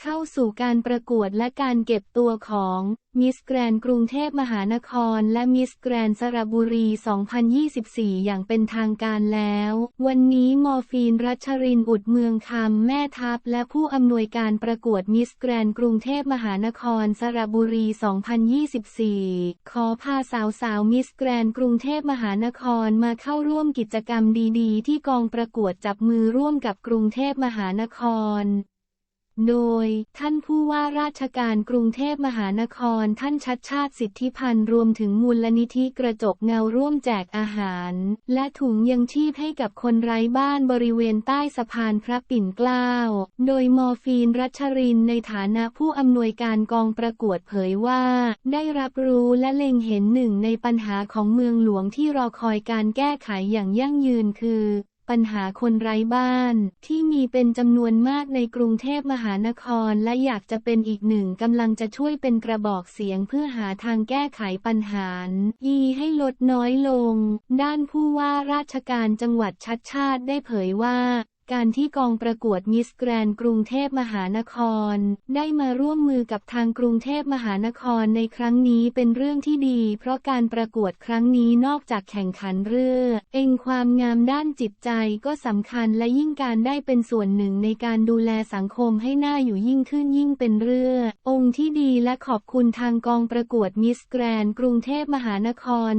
เข้าสู่การประกวดและการเก็บตัวของมิสแกรนกรุงเทพมหานคร และมิสแกรนสระบุรี 2024 อย่างเป็นทางการแล้ว วันนี้มอร์ฟีนรัชรินทร์อุดเมืองคำแม่ทัพ และผู้อำนวยการประกวดมิสแกรนกรุงเทพมหานคร สระบุรี 2024 ขอพาสาวสาวมิสแกรนกรุงเทพมหานครมาเข้าร่วมกิจกรรมดีๆ ที่กองประกวดจับมือร่วมกับกรุงเทพมหานคร โดย ท่านผู้ว่าราชการกรุงเทพมหานครท่านชัดชาติสิทธิพันธ์รวมถึงมูลนิธิกระจกเงาร่วมแจกอาหาร และถุงยังชีพให้กับคนไร้บ้านบริเวณใต้สะพานพระปิ่นเกล้า โดยมอร์ฟีนรัชรินในฐานะผู้อำนวยการกองประกวดเผยว่า ได้รับรู้และเล็งเห็นหนึ่งในปัญหาของเมืองหลวงที่รอคอยการแก้ไขอย่างยั่งยืนคือ ปัญหาคนไร้บ้าน ที่มีเป็นจำนวนมากในกรุงเทพมหานคร และอยากจะเป็นอีกหนึ่งกำลังจะช่วยเป็นกระบอกเสียงเพื่อหาทางแก้ไขปัญหาอีให้ลดน้อยลง ด้านผู้ว่าราชการจังหวัดชัดชาติได้เผยว่า การที่กองประกวดมิสแกรนกรุงเทพมหานคร ได้มาร่วมมือกับทางกรุงเทพมหานครในครั้งนี้เป็นเรื่องที่ดี เพราะการประกวดครั้งนี้นอกจากแข่งขันเรือ เองความงามด้านจิตใจก็สำคัญและยิ่งการได้เป็นส่วนหนึ่งในการดูแลสังคมให้น่าอยู่ยิ่งขึ้นยิ่งเป็นเรือ องค์ที่ดีและขอบคุณทางกองประกวดมิสแกรนกรุงเทพมหานคร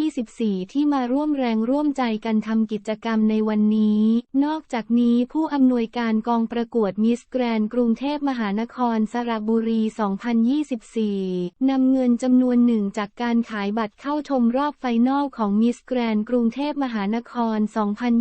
2024 ที่มาร่วมแรงร่วมใจกันทำกิจกรรมในวันนี้ นอกจากนี้ผู้อำนวยการกองประกวดมิสแกรนกรุงเทพมหานครสระบุรี 2024 นำเงินจำนวนหนึ่งจากการขายบัตรเข้าชมรอบไฟนอลของมิสแกรนกรุงเทพมหานคร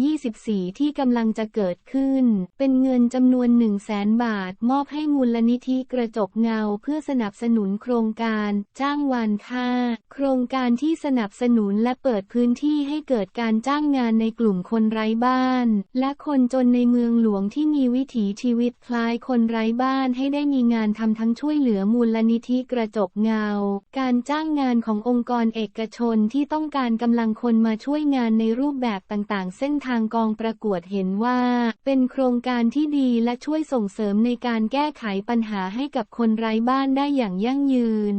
2024 ที่กำลังจะเกิดขึ้น เป็นเงินจำนวน1 0 0 0 0แสนบาท มอบให้มูลนิธิกระจกเงาเพื่อสนับสนุนโครงการ จ้างวันค่า โครงการที่สนับสนุนและเปิดพื้นที่ให้เกิดการจ้างงานในกลุ่มคนไร้บ้าน และคนคนจนในเมืองหลวงที่มีวิถีชีวิตคล้ายคนไร้บ้านให้ได้มีงานทำทั้งช่วยเหลือมูลนิธิกระจกเงา การจ้างงานขององค์กรเอกชนที่ต้องการกำลังคนมาช่วยงานในรูปแบบต่างๆ เส้นทางกองประกวดเห็นว่า เป็นโครงการที่ดีและช่วยส่งเสริมในการแก้ไขปัญหาให้กับคนไร้บ้านได้อย่างยั่งยืน